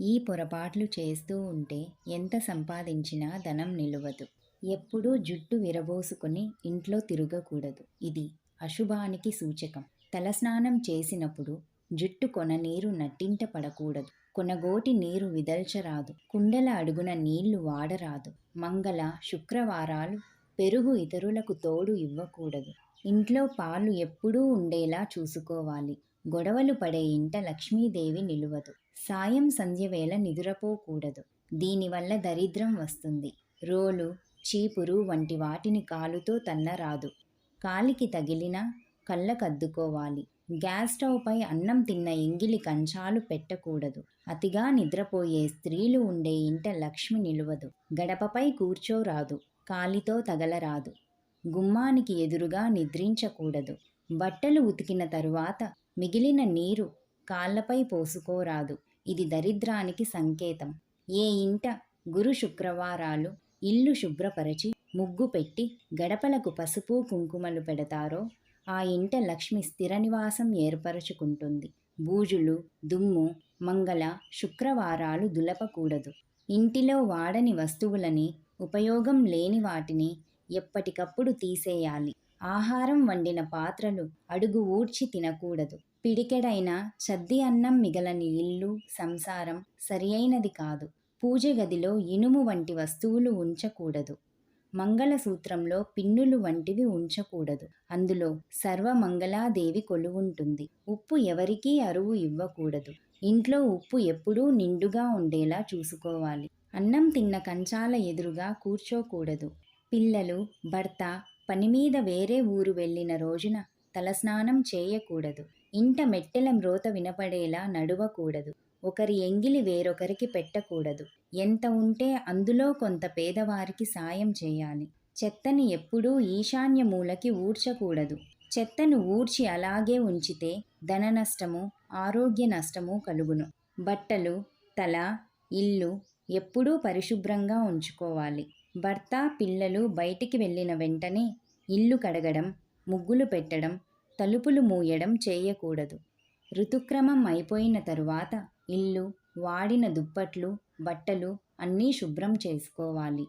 ఈ పొరపాట్లు చేస్తూ ఉంటే ఎంత సంపాదించినా ధనం నిలవదు. ఎప్పుడూ జుట్టు విరబోసుకుని ఇంట్లో తిరగకూడదు. ఇది అశుభానికి సూచకం. తలస్నానం చేసినప్పుడు జుట్టు కొన నీరు నట్టింట పడకూడదు. కొనగోటి నీరు విదల్చరాదు. కుండల అడుగున నీళ్ళు వాడరాదు. మంగళ శుక్రవారాలు పెరుగు ఇతరులకు తోడు ఇవ్వకూడదు. ఇంట్లో పాలు ఎప్పుడూ ఉండేలా చూసుకోవాలి. గొడవలు పడే ఇంట లక్ష్మీదేవి నిలువదు. సాయం సంధ్యవేళ నిదురపోకూడదు. దీనివల్ల దరిద్రం వస్తుంది. రోలు చీపురు వంటి వాటిని కాలుతో తన్నరాదు. కాలికి తగిలినా కళ్ళకద్దుకోవాలి. గ్యాస్ స్టవ్పై అన్నం తిన్న ఎంగిలి కంచాలు పెట్టకూడదు. అతిగా నిద్రపోయే స్త్రీలు ఉండే ఇంట లక్ష్మి నిలువదు. గడపపై కూర్చోరాదు. కాలితో తగలరాదు. గుమ్మానికి ఎదురుగా నిద్రించకూడదు. బట్టలు ఉతికిన తరువాత మిగిలిన నీరు కాళ్ళపై పోసుకోరాదు. ఇది దరిద్రానికి సంకేతం. ఏ ఇంట గురు శుక్రవారాలు ఇల్లు శుభ్రపరచి ముగ్గు పెట్టి గడపలకు పసుపు కుంకుమలు పెడతారో ఆ ఇంట లక్ష్మి స్థిర నివాసం ఏర్పరచుకుంటుంది. బూజులు దుమ్ము మంగళ శుక్రవారాలు దులపకూడదు. ఇంటిలో వాడని వస్తువులని ఉపయోగం లేని వాటిని ఎప్పటికప్పుడు తీసేయాలి. ఆహారం వండిన పాత్రలు అడుగు ఊడ్చి తినకూడదు. పిడికెడైన చద్ది అన్నం మిగలని ఇల్లు సంసారం సరియైనది కాదు. పూజ గదిలో ఇనుము వంటి వస్తువులు ఉంచకూడదు. మంగళసూత్రంలో పిన్నులు వంటివి ఉంచకూడదు. అందులో సర్వమంగళాదేవి కొలువుంటుంది. ఉప్పు ఎవరికీ అరువు ఇవ్వకూడదు. ఇంట్లో ఉప్పు ఎప్పుడూ నిండుగా ఉండేలా చూసుకోవాలి. అన్నం తిన్న కంచాల ఎదురుగా కూర్చోకూడదు. పిల్లలు భర్త పని మీద వేరే ఊరు వెళ్ళిన రోజున తలస్నానం చేయకూడదు. ఇంట మెట్టెల మ్రోత వినపడేలా నడవకూడదు. ఒకరి ఎంగిలి వేరొకరికి పెట్టకూడదు. ఎంత ఉంటే అందులో కొంత పేదవారికి సాయం చేయాలి. చెత్తని ఎప్పుడూ ఈశాన్య మూలకి ఊడ్చకూడదు. చెత్తను ఊడ్చి అలాగే ఉంచితే ధన నష్టము ఆరోగ్య నష్టము కలుగును. బట్టలు తల ఇల్లు ఎప్పుడూ పరిశుభ్రంగా ఉంచుకోవాలి. భర్త పిల్లలు బయటికి వెళ్ళిన వెంటనే ఇల్లు కడగడం ముగ్గులు పెట్టడం తలుపులు మూయడం చేయకూడదు. ఋతుక్రమం అయిపోయిన తరువాత ఇల్లు వాడిన దుప్పట్లు బట్టలు అన్నీ శుభ్రం చేసుకోవాలి.